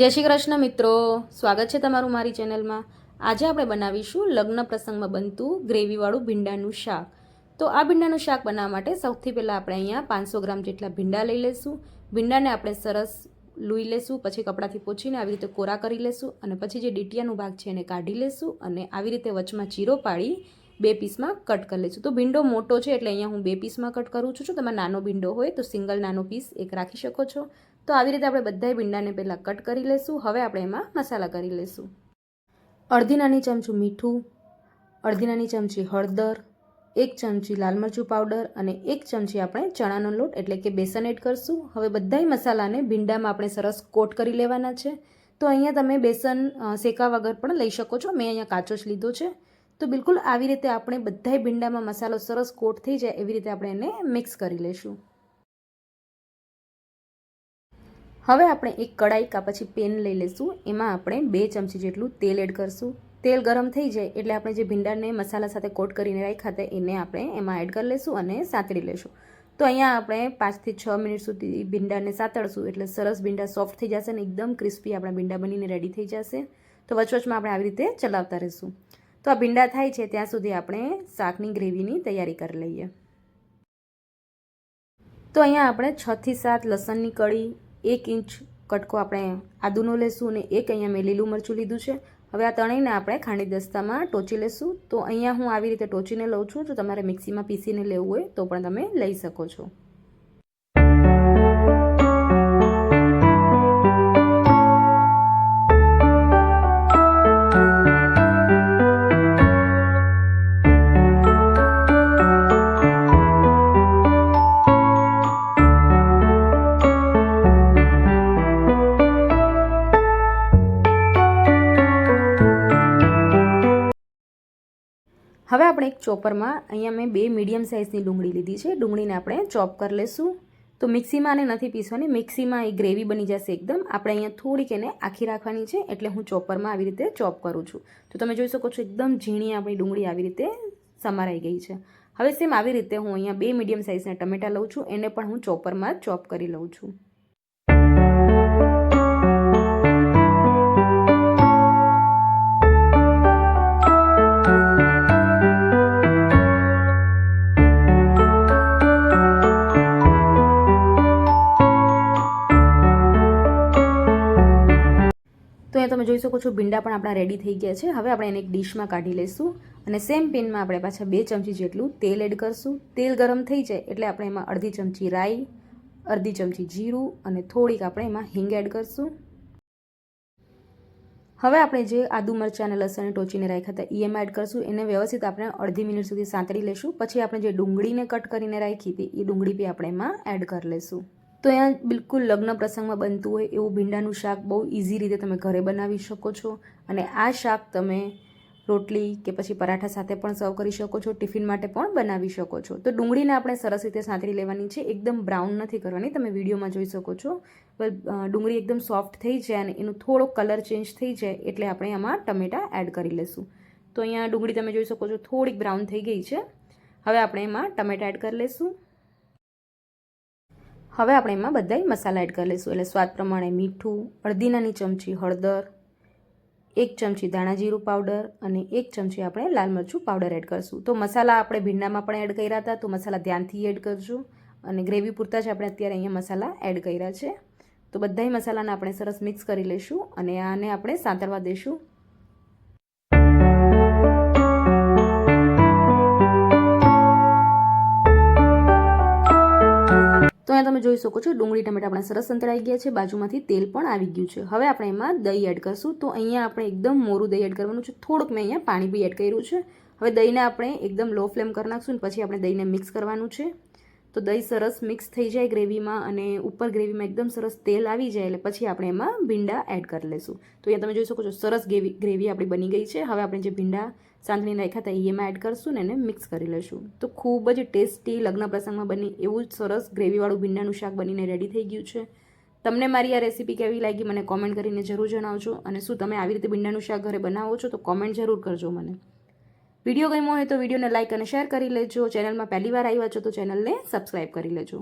જય શ્રી કૃષ્ણ મિત્રો. સ્વાગત છે તમારું મારી ચેનલમાં. આજે આપણે બનાવીશું લગ્ન પ્રસંગમાં બનતું ગ્રેવીવાળું ભીંડાનું શાક. તો આ ભીંડાનું શાક બનાવવા માટે સૌથી પહેલાં આપણે અહીંયા પાંચસો ગ્રામ જેટલા ભીંડા લઈ લેશું. ભીંડાને આપણે સરસ લૂઈ લેશું, પછી કપડાથી પોછીને આવી રીતે કોરા કરી લેશું અને પછી જે ડીટિયાનું ભાગ છે એને કાઢી લેશું અને આવી રીતે વચમાં ચીરો પાડી બે પીસમાં કટ કરી લઈશું તો ભીંડો મોટો છે એટલે અહીંયા હું બે પીસમાં કટ કરું છું. જો તમારે નાનો ભીંડો હોય તો સિંગલ નાનો પીસ એક રાખી શકો છો. તો આવી રીતે આપણે બધાય ભીંડાને પહેલાં કટ કરી લેશું. હવે આપણે એમાં મસાલા કરી લઈશું અડધી નાની ચમચું મીઠું, અડધી નાની ચમચી હળદર, એક ચમચી લાલ મરચું પાવડર અને એક ચમચી આપણે ચણાનો લોટ એટલે કે બેસન એડ કરશું. હવે બધાય મસાલાને ભીંડામાં આપણે સરસ કોટ કરી લેવાના છે. તો અહીંયા તમે બેસન શેકા વગર પણ લઈ શકો છો. મેં અહીંયા કાચો જ લીધો છે. તો બિલકુલ આવી રીતે આપણે બધાય ભીંડામાં મસાલો સરસ કોટ થઈ જાય એવી રીતે આપણે એને મિક્સ કરી લઈશું હવે આપણે એક કડાઈ કા પછી પેન લઈ લઈશું. એમાં આપણે બે ચમચી જેટલું તેલ એડ કરશું. તેલ ગરમ થઈ જાય એટલે આપણે જે ભીંડાને મસાલા સાથે કોટ કરીને રાખ્યા હતા એને આપણે એમાં એડ કરી લઈશું અને સાતળી લઈશું. તો અહીંયા આપણે પાંચથી છ મિનિટ સુધી ભીંડાને સાતળશું એટલે સરસ ભીંડા સોફ્ટ થઈ જશે અને એકદમ ક્રિસ્પી આપણા ભીંડા બનીને રેડી થઈ જશે. તો વચવચમાં આપણે આવી રીતે ચલાવતા રહીશું. તો આ ભીંડા થાય છે ત્યાં સુધી આપણે શાકની ગ્રેવીની તૈયારી કરી લઈએ. તો અહીંયા આપણે છથી સાત લસણની કળી એક ઇંચ કટકો આપણે આદુનો લેશું અને એક અહીંયા મેં લીલું મરચું લીધું છે. હવે આ ત્રણેયને આપણે ખાંડી દસ્તામાં ટોચી લેશું. તો અહીંયા હું આવી રીતે ટોચીને લઉં છું. જો તમારે મિક્સીમાં પીસીને લેવું હોય તો પણ તમે લઈ શકો છો. હવે આપણે એક ચોપરમાં, અહીંયા મેં બે મીડિયમ સાઇઝની ડુંગળી લીધી છે. ડુંગળીને આપણે ચોપ કરી લેશું. તો મિક્સીમાં આને નથી પીસવાની મિક્સીમાં એ ગ્રેવી બની જશે એકદમ. આપણે અહીંયા થોડીક એને આખી રાખવાની છે, એટલે હું ચોપરમાં આવી રીતે ચોપ કરું છું. તો તમે જોઈ શકો છો, એકદમ ઝીણી આપણી ડુંગળી આવી રીતે સમારાઈ ગઈ છે. હવે સેમ આવી રીતે હું અહીંયા બે મીડિયમ સાઇઝના ટમેટા લઉં છું. એને પણ હું ચોપરમાં ચોપ કરી લઉં છું. અહીંયા તમે જોઈ શકો છો, ભીંડા પણ આપણા રેડી થઈ ગયા છે. હવે આપણે એને એક ડીશમાં કાઢી લઈશું અને સેમ પેનમાં આપણે પાછા બે ચમચી જેટલું તેલ એડ કરશું. તેલ ગરમ થઈ જાય એટલે આપણે એમાં અડધી ચમચી રાઈ, અડધી ચમચી જીરું અને થોડીક આપણે એમાં હિંગ એડ કરશું. હવે આપણે જે આદુ મરચાં અને લસણ ટોચીને રાખ્યા હતા એ એમાં એડ કરશું. એને વ્યવસ્થિત આપણે અડધી મિનિટ સુધી સાંતળી લેશું પછી આપણે જે ડુંગળીને કટ કરીને રાખી હતી એ ડુંગળી બી આપણે એમાં એડ કરી લેશું તો અહીંયા બિલકુલ લગ્ન પ્રસંગમાં બનતું હોય એવું ભીંડાનું શાક બહુ ઇઝી રીતે તમે ઘરે બનાવી શકો છો. અને આ શાક તમે રોટલી કે પછી પરાઠા સાથે પણ સર્વ કરી શકો છો, ટિફિન માટે પણ બનાવી શકો છો. તો ડુંગળીને આપણે સરસ રીતે સાંતળી લેવાની છે, એકદમ બ્રાઉન નથી કરવાની, તમે વિડીયોમાં જોઈ શકો છો. ડુંગળી એકદમ સોફ્ટ થઈ જાય અને એનો થોડો કલર ચેન્જ થઈ જાય એટલે આપણે આમાં ટમેટાં એડ કરી લઈશું તો અહીંયા ડુંગળી તમે જોઈ શકો છો થોડીક બ્રાઉન થઈ ગઈ છે. હવે આપણે એમાં ટમેટા એડ કરી લેશું. હવે આપણે એમાં બધાય મસાલા એડ કરી લઈશું. એટલે સ્વાદ પ્રમાણે મીઠું અડધી નાની ચમચી હળદર, એક ચમચી ધાણા જીરું પાવડર અને એક ચમચી આપણે લાલ મરચું પાવડર એડ કરીશું. તો મસાલા આપણે ભીંડામાં પણ એડ કર્યા હતા, તો મસાલા ધ્યાનથી એડ કરજો. અને ગ્રેવી પૂરતા જ આપણે અત્યારે અહીંયા મસાલા એડ કર્યા છે. તો બધાય મસાલાને આપણે સરસ મિક્સ કરી લઈશું અને આને આપણે સાંતળવા દઈશું. અહીંયા તમે જોઈ શકો છો, ડુંગળી ટમેટા આપણા સરસ સંતળાઈ ગયા છે, બાજુમાંથી તેલ પણ આવી ગયું છે. હવે આપણે એમાં દહીં એડ કરશું. તો અહીંયા આપણે એકદમ મોરું દહીં એડ કરવાનું છે. થોડુંક મેં અહીંયા પાણી બી એડ કર્યું છે. હવે દહીંને આપણે એકદમ લો ફ્લેમ કરી નાખશું પછી આપણે દહીંને મિક્સ કરવાનું છે. તો દહીં સરસ મિક્સ થઈ જાય ગ્રેવીમાં અને ઉપર ગ્રેવીમાં એકદમ સરસ તેલ આવી જાય એટલે પછી આપણે એમાં ભીંડા એડ કરી લઈશું તો અહીંયા તમે જોઈ શકો છો સરસ ગ્રેવી ગ્રેવી આપણી બની ગઈ છે. હવે આપણે જે ભીંડા સાંતળીને નાખ્યા હતા, એમાં એડ કરશું ને એને મિક્સ કરી લઈશું તો ખૂબ જ ટેસ્ટી લગ્ન પ્રસંગમાં બની એવું જ સરસ ગ્રેવીવાળું ભીંડાનું શાક બનીને રેડી થઈ ગયું છે. તમને મારી આ રેસીપી કેવી લાગી મને કોમેન્ટ કરીને જરૂર જણાવજો. અને શું તમે આવી રીતે ભીંડાનું શાક ઘરે બનાવો છો તો કોમેન્ટ જરૂર કરજો મને. વીડિયો ગમ્યો હોય તો વિડીયોને લાઇક અને શેર કરી લેજો. ચેનલમાં પહેલી વાર આવ્યા છો તો ચેનલને સબસ્ક્રાઈબ કરી લેજો.